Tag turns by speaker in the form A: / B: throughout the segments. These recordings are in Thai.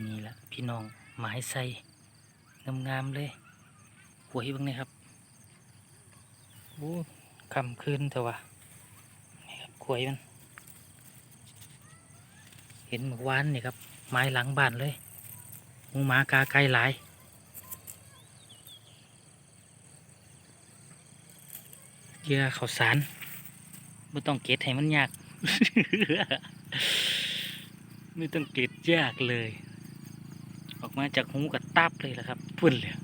A: นี่แหละพี่น้องไม้ใส่งามๆเลยหวยบ้างนี่ครับโอ้คำคืนเถอะวะนี่ครับหวยมัน เห็นวานนี่ครับ ไม้หลังบ้านเลยหมูหมากาไก่หลายเยื่อข้าวสารไม่ต้องเก็ดให้มันยาก ไม่ต้องเก็ดยากเลย ออกมาจากหูกับตับเลยละครับพุ่นเลย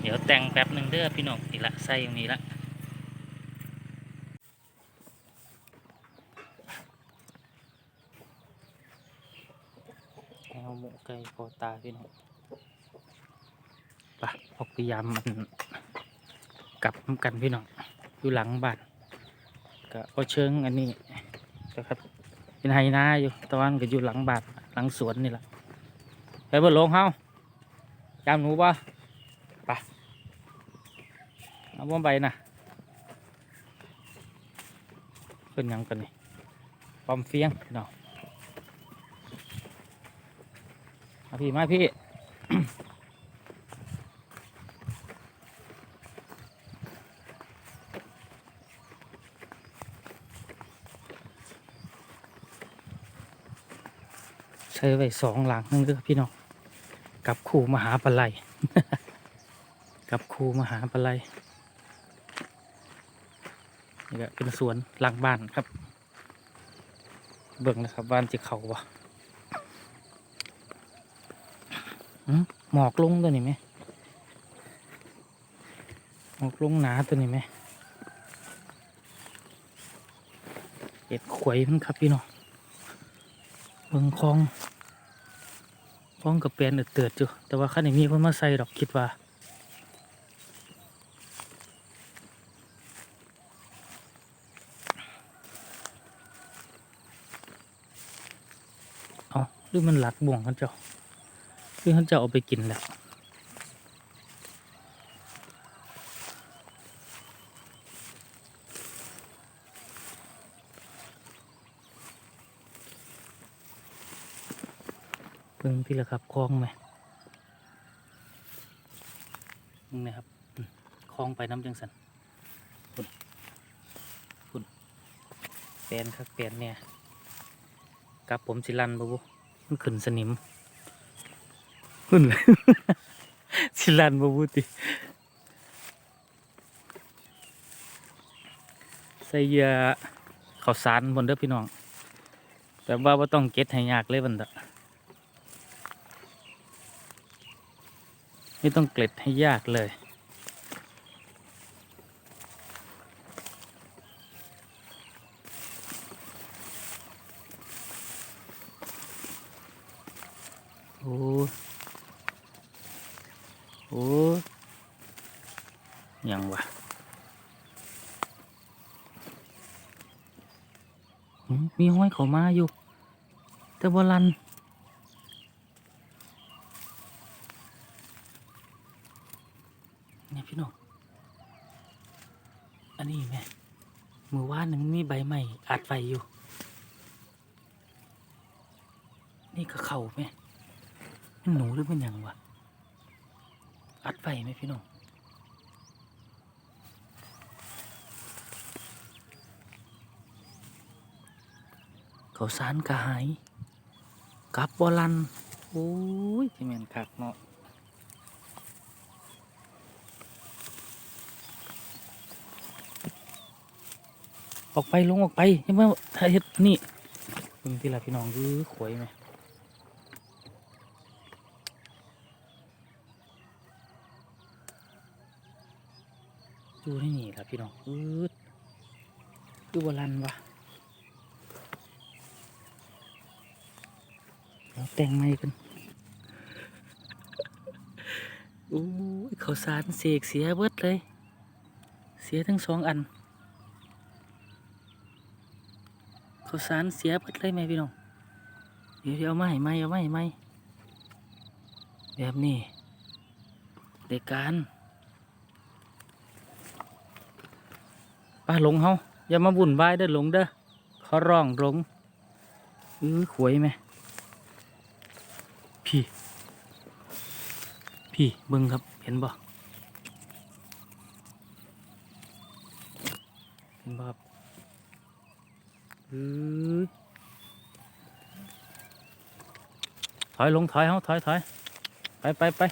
A: เดี๋ยวแต่งแป๊บหนึ่งเด้อพี่น้องนี่ละใส่ตรงนี้ละเอาหมูไก่คอตาพี่น้องไปออกพยายามมันกลับนำกันพี่น้องอยู่หลังบ้านก็เอาเชิงอันนี้นะครับเป็นไฮนาอยู่ตะวันก็อยู่หลังบ้าน หลังสวนนี่แหละไปเบิดลงเฮาจามหนูป่ะไปเอาบ่ไปนะขึ้นยังกันนี่ปอมเฟียงพี่น้องมาพี่มาพี่ ใช้ไว้สองหลังนึงเด้อพี่น้องกับครูมหาปลาไหลกับครูมหาปลาไหลนี่ก็เป็นสวนหลังบ้านครับ เบิ่งนะครับบ้านจะเขาวะหึหมอกลงตัวนี้ไหมหมอกลงหนาตัวนี้ไหมเห็ดขวยมันครับพี่น้อง เบิ่งคลองคลองกับเปลี่ยนเตือดอยู่แต่ว่าขั้นนี้มีคนมาใส่ดอกคิดว่าเอาหรือมันหลักบ่วงเขาเจ้าหรือเขาเจ้าเอาไปกินแล้ว เบิ่งพี่ละครับคลองไหมนี่นะครับอืมคลองไปน้ำจังสันคุณคุณเปลี่ยนครับเปลี่ยนเนี่ยกับผมสิลันบ่บุมันขึ้นสนิมขึ้นเลยสิลันบ่บุติใส่เหยื่อข้าวสารบนเด้อพี่น้อง แต่ว่าบ่ต้องเก็ตให้ยากเลยบันดะ ไม่ต้องเกล็ดให้ยากเลย โอ้โอ้ยังวะมีห้อยเขามาอยู่ แต่บลันเนี่ย พี่น้อง อันนี้แม่มือว่านนี่มันมีใบใหม่อัดไฟอยู่ นี่ก็เข่าแม่มันหนูหรือมันหยังวะ อัดไฟไหมพี่น้องเขาสารกระหายกับบอลัน โอ้ยที่แม่นคักเนาะ ออกไปลงออกไปยังไม่าเฮ็ดนี่เพิ่งที่ละพี่น้องคือขวยไหมดูนี่นี่ครับพี่น้องอืดคือบรันวะเราแต่งไม่กันอู้เขาสารเสกเสียเบิดเลย เสียทั้งสองอันเขาวสารเสียเบิดเลยไหมพี่น้อง เดี๋ยวเอาไม้ไม้เอาไม้ไม้แบบนี้เด็กการป้าหลงเฮาอย่ามาบุ่นวายเด้อหลงเด้อขอร้องหลงอื้อขวยไหมพี่ พี่เบิ้งครับเห็นบ่เห็นบ่ครับ ถอยลงถอยเฮาถอยถอยไปไปไป